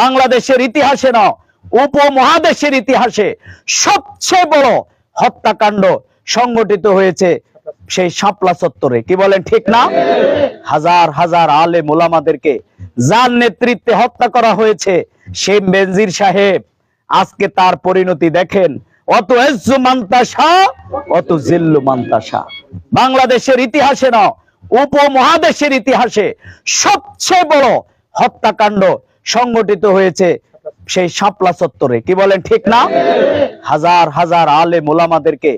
বাংলাদেশের ইতিহাসে না উপমহাদেশের ইতিহাসে সবচেয়ে বড় হত্যাকাণ্ড সংগঠিত হয়েছে সেই শাপলা চত্বরে। কি বলেন, ঠিক না? হাজার হাজার আলে মোলামাদেরকে যার নেতৃত্বে হত্যা করা হয়েছে সেই বেনজির সাহেব। আজকে তার পরিণতি দেখেন, অত এজ্জু মান্তাসা, অত জিল্লু মান্তাসা। বাংলাদেশের ইতিহাসে না উপমহাদেশের ইতিহাসে সবচেয়ে বড় হত্যাকাণ্ড সংগঠিত হয়েছে সেই শাপলা চত্বরে। কি বলেন, ঠিক না? হাজার হাজার আলে মোলামাদেরকে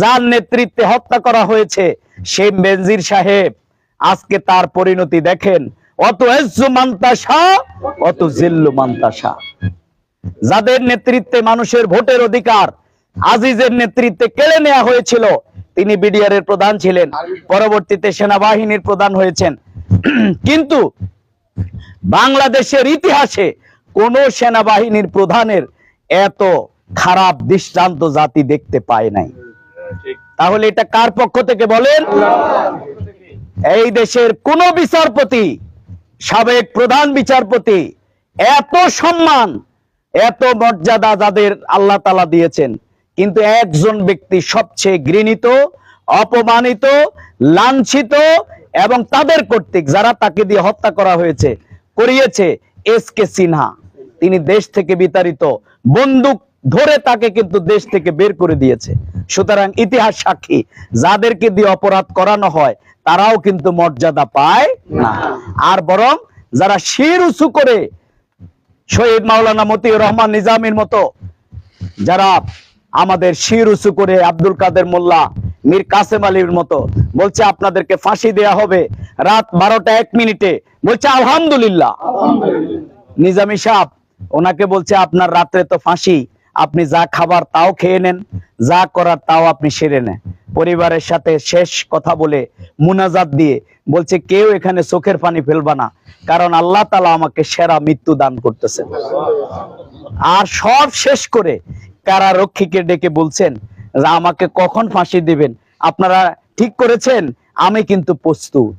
যার নেতৃত্বে হত্যা করা হয়েছে সেই বেনজির সাহেব, আজকে তার পরিণতি দেখেন। অত মান্তাসা, অত জিল্লু মান্তাসা। যাদের নেতৃত্বে মানুষের ভোটের অধিকার, আজিজের নেতৃত্বে কেড়ে নেওয়া হয়েছিল, তিনি বিডিআর এর প্রধান ছিলেন। পরবর্তীতে সেনাবাহিনীর প্রধান হয়েছেন। কিন্তু বাংলাদেশের ইতিহাসে কোন সেনাবাহিনীর প্রধানের এত খারাপ দৃষ্টান্ত জাতি দেখতে পায় নাই। তাহলে এটা কার পক্ষ থেকে বলেন? এই দেশের কোন বিচারপতি, সাবেক প্রধান বিচারপতি, এত সম্মান, এত মর্যাদা যাদের আল্লাহ তালা দিয়েছেন, কিন্তু একজন ব্যক্তি সবচেয়ে ঘৃণিত, অপমানিত, লাঞ্ছিত এবং তাদের কর্তৃক যারা তাকে দিয়ে হত্যা করা হয়েছে করিয়েছে এস কে সিনহা। তিনি দেশ থেকে বিতাড়িত। বন্দুক ধরে তাকে কিন্তু দেশ থেকে বের করে দিয়েছে। সুতরাং ইতিহাস সাক্ষী, যাদেরকে দিয়ে অপরাধ করানো হয়, তারাও কিন্তু মর্যাদা পায় না। আর বরং যারা শির উঁচু করে শহীদ মাওলানা মতিউর রহমান নিজামের মতো, যারা আমাদের শির উঁচু করে আব্দুল কাদের মোল্লা মীর কাসেম আলীর মতো বলছে আপনাদেরকে ফাঁসি দেয়া হবে রাত বারোটা এক মিনিটে। বলছে আলহামদুলিল্লাহ। নিজামী সাহ ওনাকে বলছে আপনার রাত্রে তো ফাঁসি আপনি যা খাবার তাও খেয়ে নেন যা করার তাও আপনি সেরে নেন। পরিবারের সাথে শেষ কথা বলে মুনাজাত দিয়ে বলছে কেউ এখানে চোখের পানি ফেলবা না কারণ আল্লাহ তালা আমাকে সেরা মৃত্যু দান করতেছেন। আর সব শেষ করে কারা কারারক্ষীকে ডেকে বলছেন যে আমাকে কখন ফাঁসি দিবেন? আপনারা ঠিক করেছেন আমি কিন্তু প্রস্তুত।